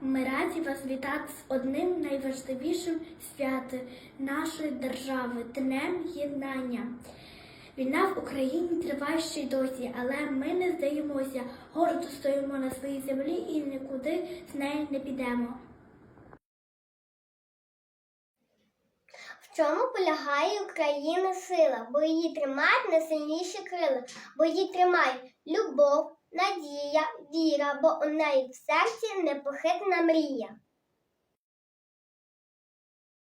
Ми раді вас вітати з одним найважливішим святом нашої держави Днем Єднання. Війна в Україні триває ще й досі, але ми не здаємося, гордо стоїмо на своїй землі і нікуди з неї не підемо. В чому полягає України сила? Бо її тримають найсильніші крила, бо її тримають любов, надія, віра, бо у неї в серці непохитна мрія.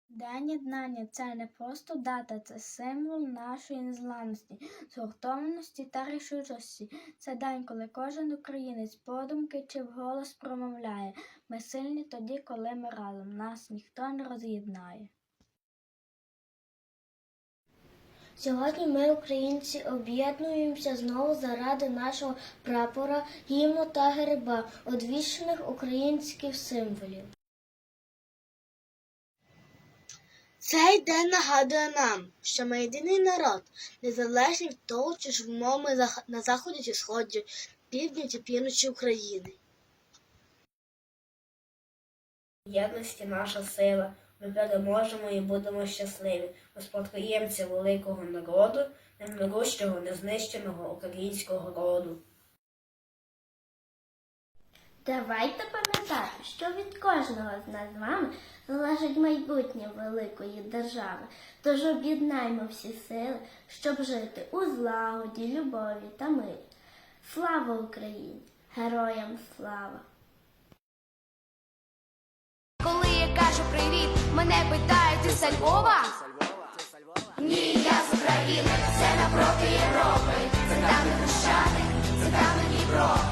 День єднання це не просто дата, це символ нашої незламності, згуртованості та рішучості. Це день, коли кожен українець подумки чи вголос промовляє. Ми сильні тоді, коли ми разом. Нас ніхто не роз'єднає. Сьогодні ми, українці, об'єднуємося знову заради нашого прапора, гімну та герба, одвічних українських символів. Цей день нагадує нам, що ми єдиний народ, незалежний від того, чи живемо ми на заході чи сході, півдні чи півночі України. єдності наша сила. Ми переможемо і будемо щасливі. Ми спадкоємці великого народу, немирущого, незнищеного українського роду. Давайте пам'ятати, що від кожного з нас з вами залежить майбутнє великої держави. Тож об'єднаймо всі сили, щоб жити у злагоді, любові та мирі. Слава Україні! Героям слава! Мене питають ти з Львова? Ні, я з України, це напроти Європи, це там не Хрещатик, це там не Дніпро.